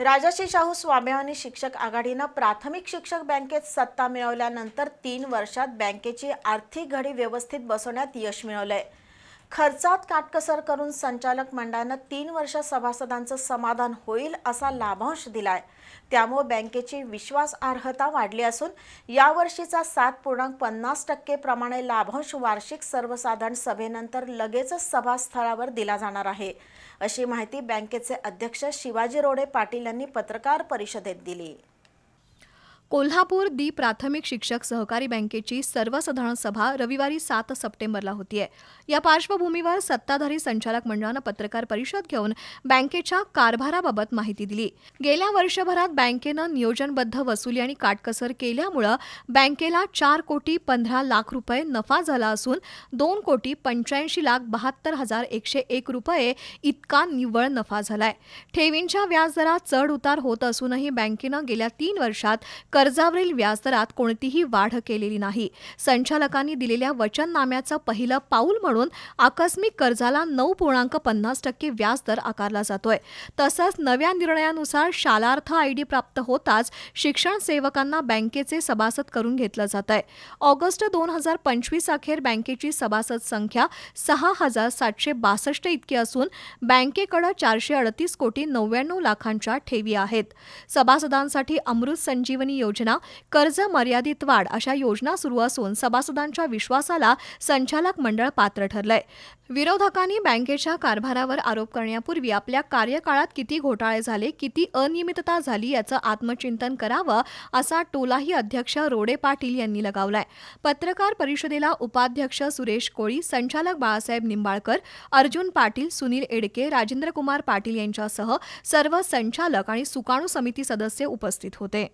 राजाशी शाहू स्वाभिमानी शिक्षक आघाडीनं प्राथमिक शिक्षक बँकेत सत्ता मिळवल्यानंतर तीन वर्षात बँकेची आर्थिक घडी व्यवस्थित बसवण्यात यश मिळवलंय. खर्चात काटकसर करून संचालक मंडळानं तीन वर्ष सभासदांचं समाधान होईल असा लाभांश दिलाय. त्यामुळे बँकेची विश्वासार्हता वाढली असून यावर्षीचा सात पूर्णांक पन्नास टक्के प्रमाणे लाभांश वार्षिक सर्वसाधारण सभेनंतर लगेचच सभास्थळावर दिला जाणार आहे. अशी माहिती बँकेचे अध्यक्ष शिवाजी रोडे पाटील यांनी पत्रकार परिषदेत दिली. कोल्हापूर दी प्राथमिक शिक्षक सहकारी बँकेची सर्वसाधारण सभा रविवारी सात सप्टेंबरला होतीये. या पार्श्वभूमीवर सत्ताधारी संचालक मंडळानं पत्रकार परिषद घेऊन बँकेच्या कारभाराबाबत माहिती दिली. गेल्या वर्षभरात बँकेनं नियोजनबद्ध वसुली आणि काटकसर केल्यामुळं बँकेला चार कोटी पंधरा लाख रुपये नफा झाला असून दोन कोटी पंच्याऐंशी लाख बहात्तर हजार एकशे एक रुपये इतका निव्वळ नफा झालाय. ठेवींच्या व्याजदरात चढ उतार होत असूनही बँकेनं गेल्या तीन वर्षात कर्जावरील व्याजदरात कोणतीही वाढ केलेली नाही. संचालकांनी दिलेल्या वचननाम्याचं पहिलं पाऊल म्हणून आकस्मिक कर्जाला नऊ पूर्णांक पन्नास टक्के व्याजदर आकारला जातोय. तसंच नव्या निर्णयानुसार शालार्थ आय डी प्राप्त होताच शिक्षण सेवकांना बँकेचे सभासद करून घेतलं जात आहे ऑगस्ट दोन हजार पंचवीस अखेर बँकेची सभासद संख्या सहा हजार सातशे बासष्ट इतकी असून बँकेकडे चारशे अडतीस कोटी नव्याण्णव लाखांच्या ठेवी आहेत. सभासदांसाठी अमृत संजीवनी योजना योजना कर्ज मर्यादित वाढ अशा योजना सुरू असून सभासदांच्या विश्वासाला संचालक मंडळ पात्र ठरलंय. विरोधकांनी बँकेच्या कारभारावर आरोप करण्यापूर्वी आपल्या कार्यकाळात किती घोटाळे झाले किती अनियमितता झाली याचं आत्मचिंतन करावं असा टोलाही अध्यक्ष रोडे पाटील यांनी लगावलाय. पत्रकार परिषदेला उपाध्यक्ष सुरेश कोळी संचालक बाळासाहेब निंबाळकर अर्जुन पाटील सुनील एडके राजेंद्रकुमार पाटील यांच्यासह सर्व संचालक आणि सुकाणू समिती सदस्य उपस्थित होते.